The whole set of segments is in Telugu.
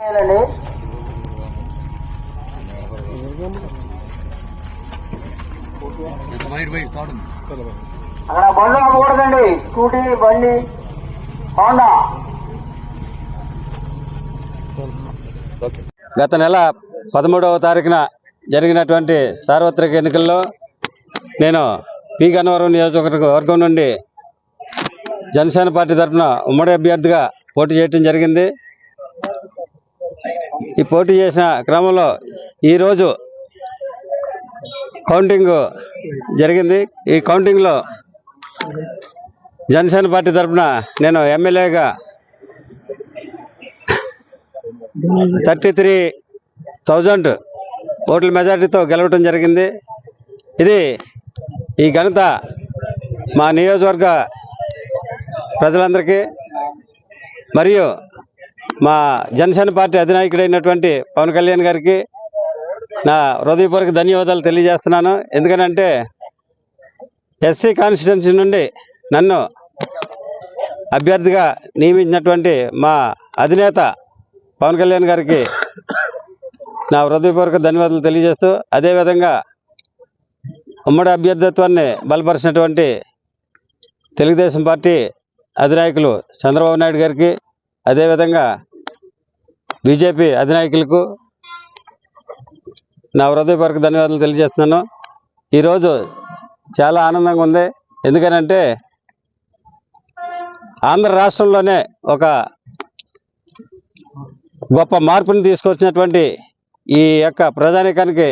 చేయాలండి అక్కడ బండ్లు ఆపకూడదండి స్కూటీ బండి. హోండా గత నెల పదమూడవ తారీఖున జరిగినటువంటి సార్వత్రిక ఎన్నికల్లో నేను పి. గన్నవరం నియోజకవర్గ వర్గం నుండి జనసేన పార్టీ తరఫున ఉమ్మడి అభ్యర్థిగా పోటీ చేయడం జరిగింది. ఈ పోటీ చేసిన క్రమంలో ఈరోజు కౌంటింగ్ జరిగింది. ఈ కౌంటింగ్లో జనసేన పార్టీ తరఫున నేను ఎమ్మెల్యేగా థర్టీ త్రీ థౌజండ్ ఓట్ల మెజార్టీతో గెలవటం జరిగింది. ఇది ఈ ఘనత మా నియోజకవర్గ ప్రజలందరికీ మరియు మా జనసేన పార్టీ అధినాయకుడైనటువంటి పవన్ కళ్యాణ్ గారికి నా హృదయపూర్వక ధన్యవాదాలు తెలియజేస్తున్నాను. ఎందుకనంటే ఎస్సీ కాన్స్టిట్యున్సీ నుండి నన్ను అభ్యర్థిగా నియమించినటువంటి మా అధినేత పవన్ కళ్యాణ్ గారికి నా హృదయపూర్వక ధన్యవాదాలు తెలియజేస్తూ అదేవిధంగా ఉమ్మడి అభ్యర్థిత్వాన్ని బలపరిచినటువంటి తెలుగుదేశం పార్టీ అధినాయకులు చంద్రబాబు నాయుడు గారికి అదేవిధంగా బీజేపీ అధినాయకులకు నా హృదయపూర్వక ధన్యవాదాలు తెలియజేస్తున్నాను. ఈరోజు చాలా ఆనందంగా ఉంది. ఎందుకనంటే ఆంధ్ర రాష్ట్రంలోనే ఒక గొప్ప మార్పుని తీసుకొచ్చినటువంటి ఈ యొక్క ప్రజానీకానికి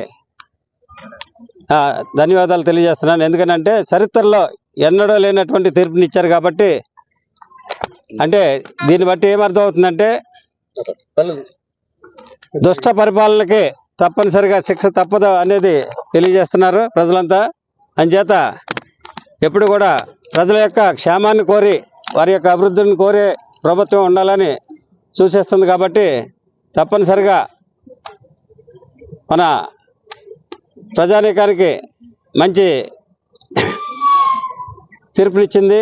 ధన్యవాదాలు తెలియజేస్తున్నాను. ఎందుకనంటే చరిత్రలో ఎన్నడూ లేనటువంటి తీర్పునిచ్చారు కాబట్టి అంటే దీన్ని బట్టి ఏమర్థం అవుతుందంటే దుష్ట పరిపాలనకి తప్పనిసరిగా శిక్ష తప్పదు అనేది తెలియజేస్తున్నారు ప్రజలంతా. అంచేత ఎప్పుడు కూడా ప్రజల యొక్క క్షేమాన్ని కోరి వారి యొక్క అభివృద్ధిని కోరే ప్రభుత్వం ఉండాలని సూచిస్తుంది కాబట్టి తప్పనిసరిగా మన ప్రజానీకానికి మంచి తీర్పునిచ్చింది.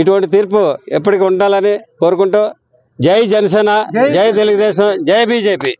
ఇటువంటి తీర్పు ఎప్పటికీ ఉండాలని కోరుకుంటూ జై జనసేన జై తెలుగుదేశం జై బీజేపీ.